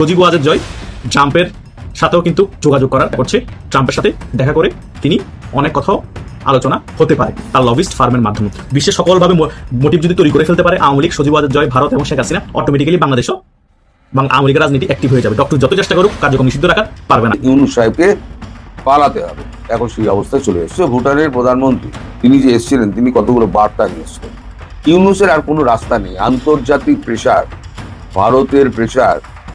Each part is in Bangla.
সজীব ওয়াজের জয়, ট্রাম্পের সাথেও কিন্তু যোগাযোগ করার করছে। ট্রাম্পের সাথে দেখা করে তিনি অনেক কথাও আলোচনা হতে পারে তার লবিস্ট ফার্মের মাধ্যমে। বিশ্বের সকলভাবে মোটিভ যদি তৈরি করে ফেলতে পারে, আওয়ামী লীগ, সজীব জয়, ভারত এবং শেখ হাসিনা অটোমেটিক্যালি বাংলাদেশও এবং আওয়ামী লীগের রাজনীতি অ্যাক্টিভ হয়ে যাবে। ডক্টর যত চেষ্টা করুক, কার্যক্রম নিষিদ্ধ রাখা পারবে না। ইউনুস সাহেবকে পালাতে হবে। এখন সেই অবস্থায় চলে এসেছে ভুটানের প্রধানমন্ত্রী। তিনি যে এসেছিলেন, তিনি কতগুলো বার্তা নিয়েছিলেন ইউনুসের আর কোনো রাস্তা নেই। আন্তর্জাতিক প্রেশার ভারতের প্রেশার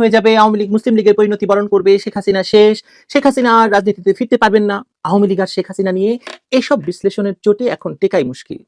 হয়ে যাবে, আওয়ামী লীগ মুসলিম লীগের পরিণতি বরণ করবে, শেখ হাসিনা শেষ। শেখ হাসিনা আর রাজনীতিতে ফিরতে পারবেন না। আওয়ামী লীগ আর শেখ হাসিনা নিয়ে এসব বিশ্লেষণের চোটে এখন টেকাই মুশকিল।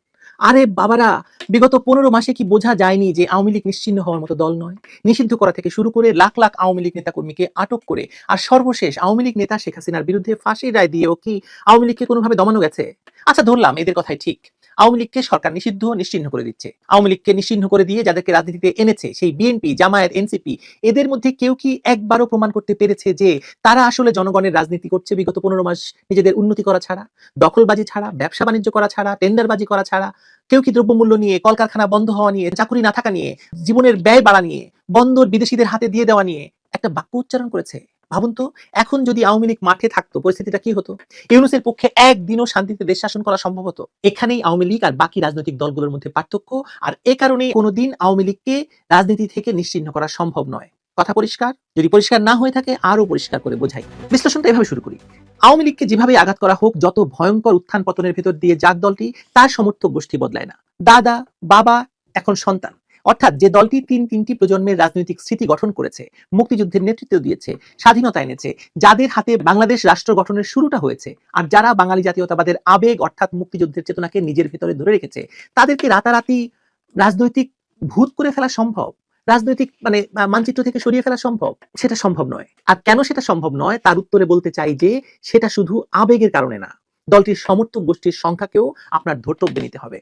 আরে বাবারা, বিগত পনেরো মাসে কি বোঝা যায়নি যে আওয়ামী লীগ নিশ্চিন্ন হওয়ার মতো দল নয়? নিষিদ্ধ করা থেকে শুরু করে লাখ লাখ আওয়ামী লীগ নেতাকর্মীকে আটক করে, আর সর্বশেষ আওয়ামী লীগ নেতা শেখ হাসিনার বিরুদ্ধে ফাঁসির রায় দিয়েও কি আওয়ামী লীগকে কোনোভাবে দমানো গেছে? আচ্ছা ধরলাম, এদের কথাই ঠিক। আওয়ামী লীগকে সরকার নিষিদ্ধ, নিশ্চিহ্ন করে দিচ্ছে। আওয়ামী লীগকে নিশ্চিহ্ন করে দিয়ে যাদেরকে রাজনীতিতে এনেছে সেই বিএনপি, জামায়াত, এনসিপি, এদের মধ্যে কেউ কি একবারও প্রমাণ করতে পেরেছে যে তারা আসলে জনগণের রাজনীতি করছে বিগত পনেরো মাস নিজেদের উন্নতি করা ছাড়া? দখলবাজি ছাড়া, ব্যবসা বাণিজ্য করা ছাড়া, টেন্ডারবাজি করা ছাড়া? কেউ কি দ্রব্যমূল্য নিয়ে, কলকারখানা বন্ধ হওয়া নিয়ে, চাকুরি না থাকা নিয়ে, জীবনের ব্যয় বাড়া নিয়ে, বন্দর বিদেশিদের হাতে দিয়ে দেওয়া নিয়ে একটা বাক্য উচ্চারণ করেছে? ভাবুন তো, এখন যদি আওয়ামী লীগ মাঠে থাকতো, পরিস্থিতিটা কি হতো? ইউনুসের পক্ষে একদিনও শান্তিতে দেশ শাসন করা সম্ভব হতো? এখানেই আওয়ামী লীগ আর বাকি রাজনৈতিক দলগুলোর মধ্যে পার্থক্য, আর এ কারণে কোনোদিন আওয়ামী লীগকে রাজনীতি থেকে নিশ্চিহ্ন করা সম্ভব নয়। কথা পরিষ্কার? যদি পরিষ্কার না হয়ে থাকে আরও পরিষ্কার করে বোঝাই। বিশ্লেষণটা এভাবে শুরু করি। আওয়ামী লীগকে যেভাবে আঘাত করা হোক, যত ভয়ঙ্কর উত্থান পতনের ভেতর দিয়ে যাক দলটি, তার সমর্থক গোষ্ঠী বদলায় না। দাদা, বাবা, এখন সন্তান। অর্থাৎ যে দলটি তিন তিনটি প্রজন্মের রাজনৈতিক স্মৃতি গঠন করেছে, মুক্তিযুদ্ধের নেতৃত্ব দিয়েছে, স্বাধীনতা এনেছে, যাদের হাতে বাংলাদেশ রাষ্ট্র গঠনের শুরুটা হয়েছে, আর যারা বাঙালি জাতীয়তাবাদের আবেগ, অর্থাৎ মুক্তিযুদ্ধের চেতনাকে নিজের ভেতরে ধরে রেখেছে, তাদেরকে রাতারাতি রাজনৈতিক ভূত করে ফেলা সম্ভব। রাজনৈতিক মানে মানচিত্র থেকে সরিয়ে ফেলা সম্ভব? সেটা সম্ভব নয়। আর কেন সেটা সম্ভব নয়? তার উত্তরে বলতে চাই যে, সেটা শুধু আবেগের কারণে না। দলটির সমর্থক গোষ্ঠীর সংখ্যাকেও আপনার ধর্তব্যে নিতে হবে।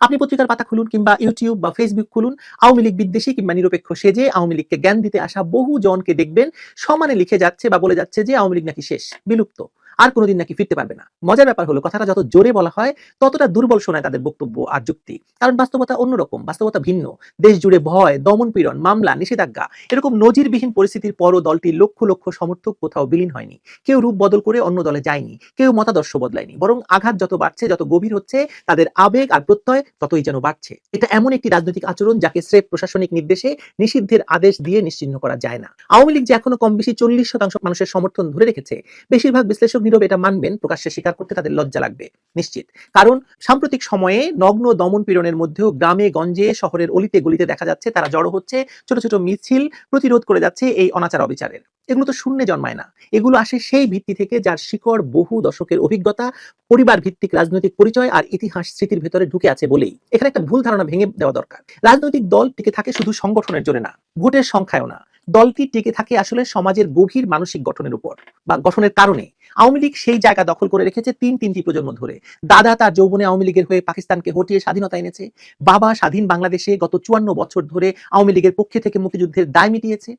আপনি পত্রিকার পাতা খুলুন কিংবা ইউটিউব বা ফেসবুক খুলুন, আওয়ামী লীগ বিদ্বেষী কিংবা নিরপেক্ষ সেজে আওয়ামী লীগকে জ্ঞান দিতে আসা বহু জনকে দেখবেন, সমানে লিখে যাচ্ছে বা বলে যাচ্ছে যে আওয়ামী লীগ নাকি শেষ, বিলুপ্ত। আর কোনোদিন নাকি ফিরতে পারবে না। মজার ব্যাপার হলো, কথাটা যত জোরে বলা হয়, ততটা দুর্বল শোনায় তাদের বক্তব্য আর যুক্তি। কারণ বাস্তবতা অন্যরকম, বাস্তবতা ভিন্ন। দেশ জুড়ে ভয়, দমন পীড়ন, মামলা, নিষেধাজ্ঞা, এরকম নজিরবিহীন পরিস্থিতির পরও দলটির লক্ষ লক্ষ সমর্থক কোথাও বিলীন হয়নি। কেউ রূপ বদল করে অন্য দলে যায়নি, কেউ মতাদর্শ বদলায়নি, বরং আঘাত যত বাড়ছে, যত গভীর হচ্ছে, তাদের আবেগ আর প্রত্যয় ততই যেন বাড়ছে। এটা এমন একটি রাজনৈতিক আচরণ যাকে স্রেফ প্রশাসনিক নির্দেশে নিষিদ্ধের আদেশ দিয়ে নিশ্চিহ্ন করা যায় না। আওয়ামী লীগ যে এখনও কম বেশি চল্লিশ শতাংশ মানুষের সমর্থন ধরে রেখেছে, বেশিরভাগ বিশ্লেষক নীরব এটা মানবেন, প্রকাশ্যে স্বীকার করতে তাদের লজ্জা লাগবে, নিশ্চিত। কারণ সাম্প্রতিক সময়ে নগ্ন দমন পীড়নের মধ্যেও গ্রামে, গঞ্জে, শহরের অলিতে, গলিতে দেখা যাচ্ছে, তারা জড়ো হচ্ছে, ছোট ছোট মিছিল প্রতিরোধ করে যাচ্ছে এই অনাচার অবিচারের। এগুলো তো শূন্যে জন্মায় না। এগুলো আসে সেই ভিত্তি থেকে যার শিকড় বহু দশকের অভিজ্ঞতা পরিবার ভিত্তিক রাজনৈতিক পরিচয় আর ইতিহাস স্মৃতির ভেতরে ঢুকে আছে বলেই। এখানে একটা ভুল ধারণা ভেঙে দেওয়া দরকার। রাজনৈতিক দল টিকে থাকে শুধু সংগঠনের জন্য না, ভোটের সংখ্যায়ও না। দলটি টিকে থাকে আসলে সমাজের গভীর মানসিক গঠনের উপর বা গঠনের কারণে। আওয়ামী লীগ সেই জায়গা দখল করে রেখেছে তিন তিনটি প্রজন্ম ধরে। দাদা তার যৌবনে আওয়ামী লীগের হয়ে পাকিস্তানকে হটিয়ে স্বাধীনতা এনেছে। বাবা স্বাধীন বাংলাদেশে গত চুয়ান্ন বছর ধরে আওয়ামী লীগের পক্ষে থেকে মুক্তিযুদ্ধের দায় মিটিয়েছে।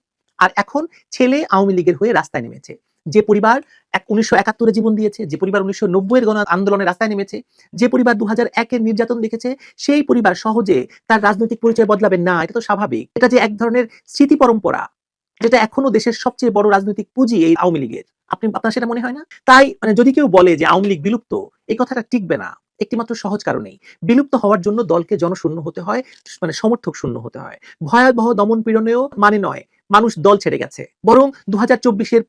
আর এখন ছেলে আওয়ামী লীগের হয়ে রাস্তায় নেমেছে। যে পরিবার এক উনিশশো একাত্তরে জীবন দিয়েছে, যে পরিবার উনিশশো নব্বইয়ের গণ আন্দোলনে রাস্তায় নেমেছে, যে পরিবার দু হাজার একের নির্যাতন দেখেছে, সেই পরিবার সহজে তার রাজনৈতিক পরিচয় বদলাবে না, এটা তো স্বাভাবিক। এটা যে এক ধরনের স্মৃতি পরম্পরা, যেটা এখনও দেশের সবচেয়ে বড় রাজনৈতিক পুঁজি এই আওয়ামী লীগের। আপনি, আপনার সেটা মনে হয় না? তাই মানে যদি কেউ বলে যে আওয়ামী লীগ বিলুপ্ত, এই কথাটা টিকবে না। একটিমাত্র সহজ কারণেই বিলুপ্ত হওয়ার জন্য দলকে জনশূন্য হতে হয় মানে সমর্থক শূন্য হতে হয়। ভয়াবহ দমন পীড়নেও মানে নয়। মানুষ দল ছেড়ে গেছে। বরং দু হাজার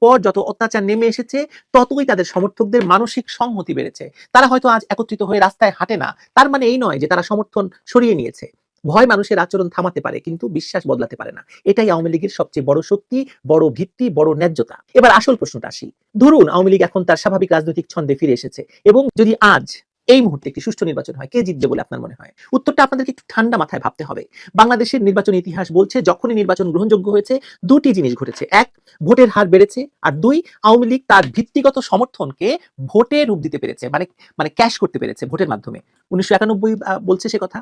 পর যত অত্যাচার নেমে এসেছে, ততই তাদের সমর্থকদের মানসিক সংহতি বেড়েছে। তারা হয়তো আজ একত্রিত হয়ে রাস্তায় হাঁটে না। তার মানে এই নয় যে তারা সমর্থন সরিয়ে নিয়েছে। ভয় মানুষের আচরণ থামাতে পারে, কিন্তু বিশ্বাস বদলাতে পারে না। এটাই আওয়ামী লীগের সবচেয়ে বড় শক্তি, বড় ভিত্তি, বড় ন্যায্যতা। এবার আসল প্রশ্নটা আসি। ধরুন আওয়ামী লীগ এখন তার স্বাভাবিক রাজনৈতিক ছন্দে ফিরে এসেছে এবং যদি আজ এই মুহূর্তে একটি সুষ্ঠু নির্বাচন হয়। কে জিতবে বলে আপনার মনে হয়? উত্তরটা আপনাদেরকে একটু ঠান্ডা মাথায় ভাবতে হবে। বাংলাদেশের নির্বাচন ইতিহাস বলছে, যখনই নির্বাচন গ্রহণযোগ্য হয়েছে, দুটি জিনিস ঘটেছে। এক, ভোটের হার বেড়েছে। আর দুই, আওয়ামী লীগ তার ভিত্তিগত সমর্থনকে ভোটে রূপ দিতে পেরেছে মানে মানে ক্যাশ করতে পেরেছে ভোটের মাধ্যমে। উনিশশো একানব্বই বলছে সে কথা?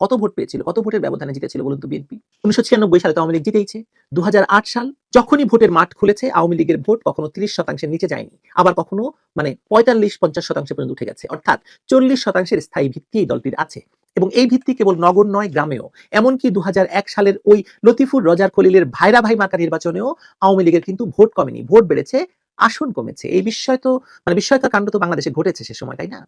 কত ভোট পেয়েছিল, কত ভোটের ব্যবধানে জিতেছিল বলুন তো বিএনপি? উনিশশো ছিয়ানব্বই সালে তো আওয়ামী লীগ জিতেইছে। দু সাল যখনই ভোটের মাঠ খুলেছে, আওয়ামী লীগের ভোট কখনো তিরিশ শতাংশের নিচে যায়নি, আবার কখনো মানে পঁয়তাল্লিশ, পঞ্চাশ শতাংশ পর্যন্ত উঠে গেছে। অর্থাৎ চল্লিশ শতাংশের স্থায়ী ভিত্তি এই দলটির আছে। এবং এই ভিত্তি কেবল নগর নয়, গ্রামেও। এমনকি দু হাজার এক সালের ওই লতিফুর রজার খলিলের ভাইরা ভাই মার্কা নির্বাচনেও আওয়ামী লীগের কিন্তু ভোট কমেনি, ভোট বেড়েছে, আসন কমেছে। এই বিষয় তো মানে বিস্ময়কর কাণ্ড তো বাংলাদেশে ঘটেছে সে সময়, তাই না?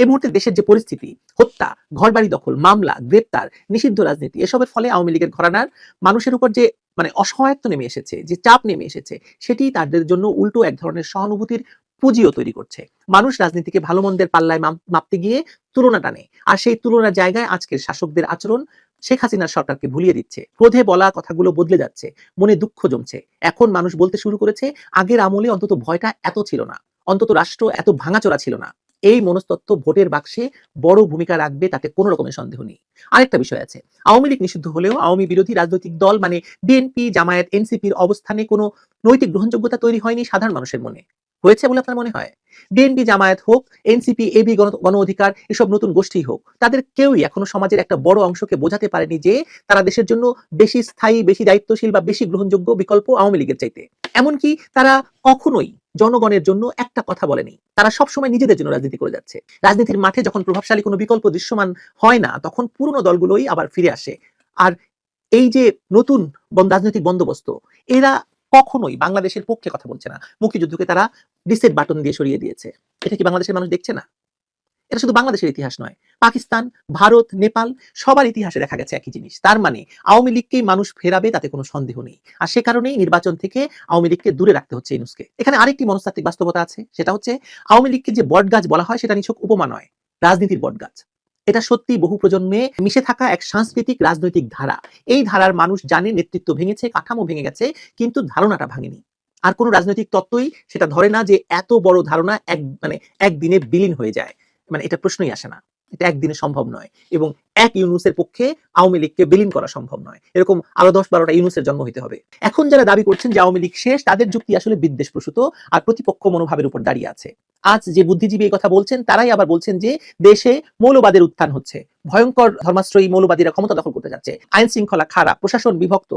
এই মুহূর্তে দেশের যে পরিস্থিতি, হত্যা, ঘরবাড়ি দখল, মামলা, গ্রেপ্তার, নিষিদ্ধ রাজনীতি, এসবের ফলে আওয়ামী লীগের ঘরানার মানুষের উপর যে মানে অসহায়ত্ব নেমে এসেছে, যে চাপ নেমে এসেছে, সেটি তাদের জন্য উল্টো এক ধরনের সহানুভূতির পুঁজিও তৈরি করছে। মানুষ রাজনীতিকে ভালো মন্দের পাল্লায় মাপতে গিয়ে তুলনা টানে, আর সেই তুলনার জায়গায় আজকের শাসকদের আচরণ শেখ হাসিনার সরকারকে ভুলিয়ে দিচ্ছে। ক্রোধে বলা কথাগুলো বদলে যাচ্ছে, মনে দুঃখ জমছে। এখন মানুষ বলতে শুরু করেছে, আগের আমলে অন্তত ভয়টা এত ছিল না, অন্তত রাষ্ট্র এত ভাঙাচোরা ছিল না। এই মনস্তত্ত্ব ভোটের বাক্সে বড় ভূমিকা রাখবে তাতে কোনো রকমের সন্দেহ নেই। আরেকটা বিষয় আছে। আওয়ামী লীগ নিষিদ্ধ হলেও আওয়ামী বিরোধী রাজনৈতিক দল মানে ডিএনপি, জামায়াত, এনসিপির অবস্থানে কোনো নৈতিক গ্রহণযোগ্যতা তৈরি হয়নি সাধারণ মানুষের মনে। হয়েছে বলে আপনার মনে হয়? বিএনপি জামায়াত হোক এনসিপি এবি গণ- অধিকার, এসব নতুন গোষ্ঠী হোক, তাদের কেউই এখনও সমাজের একটা বড় অংশকে বোঝাতে পারেনি যে তারা দেশের জন্য বেশি স্থায়ী, বেশি দায়িত্বশীল বা বেশি গ্রহণযোগ্য বিকল্প আওয়ামী লীগের চাইতে। এমনকি তারা কখনোই জনগণের জন্য একটা কথা বলেনি। তারা সবসময় নিজেদের জন্য রাজনীতি করে যাচ্ছে। রাজনীতির মাঠে যখন প্রভাবশালী কোনো বিকল্প দৃশ্যমান হয় না, তখন পুরনো দলগুলোই আবার ফিরে আসে। আর এই যে নতুন রাজনৈতিক বন্দোবস্ত, এরা কখনোই বাংলাদেশের পক্ষে কথা বলছে না। মুক্তিযুদ্ধকে তারা রিসেট বাটন দিয়ে সরিয়ে দিয়েছে। এটা কি বাংলাদেশের মানুষ দেখছে না? এটা শুধু বাংলাদেশের ইতিহাস নয়। পাকিস্তান, ভারত, নেপাল সবার ইতিহাসে দেখা গেছে একই জিনিস। তার মানে আওয়ামী লীগকেই মানুষ ফেরাবে তাতে কোনো সন্দেহ নেই। আর সে কারণেই নির্বাচন থেকে আওয়ামী লীগকে দূরে রাখতে হচ্ছে ইনুসকে এখানে আরেকটি মনস্তাত্ত্বিক বাস্তবতা আছে, সেটা হচ্ছে আওয়ামী লীগকে যে বটগাছ বলা হয় সেটা নিছক উপমা নয়, রাজনীতির বটগাছ। এটা সত্যি বহু প্রজন্মে মিশে থাকা এক সাংস্কৃতিক রাজনৈতিক ধারা। এই ধারার মানুষ জানে নেতৃত্ব ভেঙেছে, কাঠামো ভেঙে গেছে, কিন্তু ধারণাটা ভাঙেনি। আর কোনো রাজনৈতিক তত্ত্বই সেটা ধরে না যে এত বড় ধারণা এক মানে একদিনে বিলীন হয়ে যায়। মানে এটা প্রশ্নই আসে না। এটা একদিনে সম্ভব নয় এবং এক ইউনুসের পক্ষে আওয়ামী লীগকে বিলীন করা সম্ভব নয়। এরকম আরও দশ বারোটা ইউনুসের জন্ম হতে হবে। এখন যারা দাবি করছেন যে আওয়ামী লীগ শেষ, তাদের যুক্তি আসলে বিদ্বেষ প্রসূত আর প্রতিপক্ষ মনোভাবের উপর দাঁড়িয়ে আছে। আজ যে বুদ্ধিজীবী এই কথা বলছেন, তারাই আবার বলছেন যে দেশে মৌলবাদের উত্থান হচ্ছে। ভয়ঙ্কর ধর্মাশ্রয়ী মৌলবাদীরা ক্ষমতা দখল করতে যাচ্ছে। আইন শৃঙ্খলা খারাপ, প্রশাসন বিভক্ত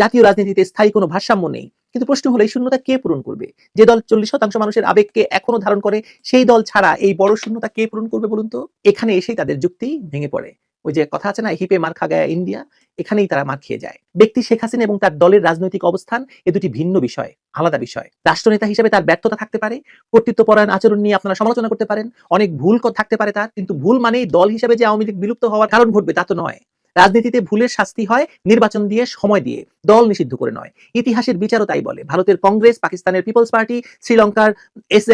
জাতীয় রাজনীতিতে স্থায়ী কোনো ভারসাম্য নেই। কিন্তু প্রশ্ন হলো, এই শূন্যতা কে পূরণ করবে? যে দল চল্লিশ শতাংশ মানুষের আবেগকে এখনও ধারণ করে, সেই দল ছাড়া এই বড় শূন্যতা কে পূরণ করবে বলুন তো? এখানে এসেই তাদের যুক্তি ভেঙে পড়ে। ওই যে কথা আছে না, হিপে মার খা গায়া ইন্ডিয়া এখানেই তারা মার খেয়ে যায়। ব্যক্তি শেখ হাসিনা এবং তার দলের রাজনৈতিক অবস্থান এ দুটি ভিন্ন বিষয়, আলাদা বিষয়। রাষ্ট্রনেতা হিসেবে তার ব্যর্থতা থাকতে পারে, কর্তৃত্বপরায়ণ আচরণ নিয়ে আপনারা সমালোচনা করতে পারেন, অনেক ভুল থাকতে পারে তার, কিন্তু ভুল মানেই দল হিসেবে যে আওয়ামী লীগ বিলুপ্ত হওয়ার কারণ ঘটবে তা তো নয়। রাজনীতিতে ভুলের শাস্তি হয় নির্বাচন দিয়ে, সময় দিয়ে, দল নিষিদ্ধ করে নয়। ইতিহাসের বিচারও তাই বলে। ভারতের কংগ্রেস, পাকিস্তানের পিপলস পার্টি, শ্রীলঙ্কার এস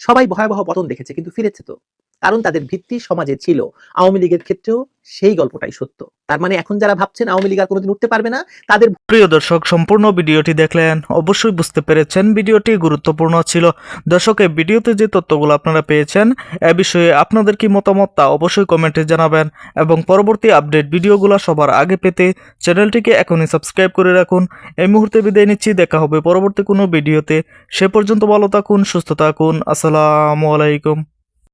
সবাই ভয়াবহ পতন দেখেছে, কিন্তু ফিরেছে তো। কারণ তাদের ভিত্তি সমাজে ছিল। আওয়ামী লীগের ক্ষেত্রেও সেই গল্পটাই সত্য। তার মানে এখন যারা ভাবছেন আওয়ামী লীগ আর কোনোদিন উঠতে পারবে না, তাদের প্রিয় দর্শক, সম্পূর্ণ ভিডিওটি দেখলেন, অবশ্যই বুঝতে পেরেছেন ভিডিওটি গুরুত্বপূর্ণ ছিল। দর্শক, এই ভিডিওতে যে তথ্যগুলো আপনারা পেয়েছেন, এ বিষয়ে আপনাদের কি মতামত তা অবশ্যই কমেন্টে জানাবেন এবং পরবর্তী আপডেট ভিডিওগুলো সবার আগে পেতে চ্যানেলটিকে এখনই সাবস্ক্রাইব করে রাখুন। এই মুহূর্তে বিদায় নিচ্ছি, দেখা হবে পরবর্তী কোনো ভিডিওতে। সে পর্যন্ত ভালো থাকুন, সুস্থ থাকুন। আসসালামু আলাইকুম।